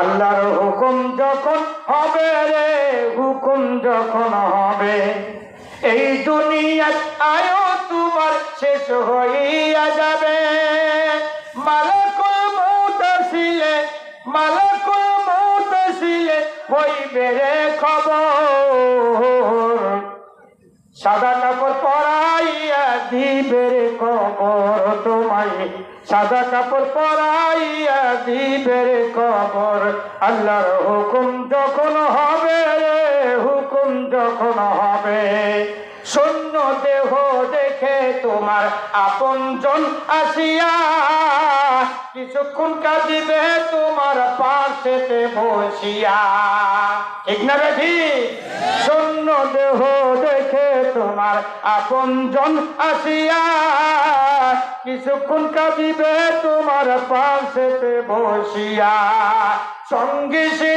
আল্লাহর হুকুম যখন হবে রে, হুকুম যখন হবে, এই দুনিয়ার আয়ো তোমার শেষ হইয়া যাবে। মালাকুল মৌত ছিলে মালাকুল মৌত ছিলে হইবে রে খবর। সাদা কাপড় পরাইয়া দিবে রে কবর তোমায়। সাদা কাপড় পরাইয়া দিবে রে কবর আল্লাহর হুকুম যখন হবে হুকুম যখন হবে। শূন্য দেহ দেখে তোমার আপনজন আসিয়া কিছুক্ষণ কাঁদিবে তোমার পাশেতে বসিয়া। ঠিক না বেঠি শূন্য দেহ তোমার আপনজন আসিয়া কিছুক্ষণ কাঁদিবে তোমার পাশেতে বসিয়া। সঙ্গে সে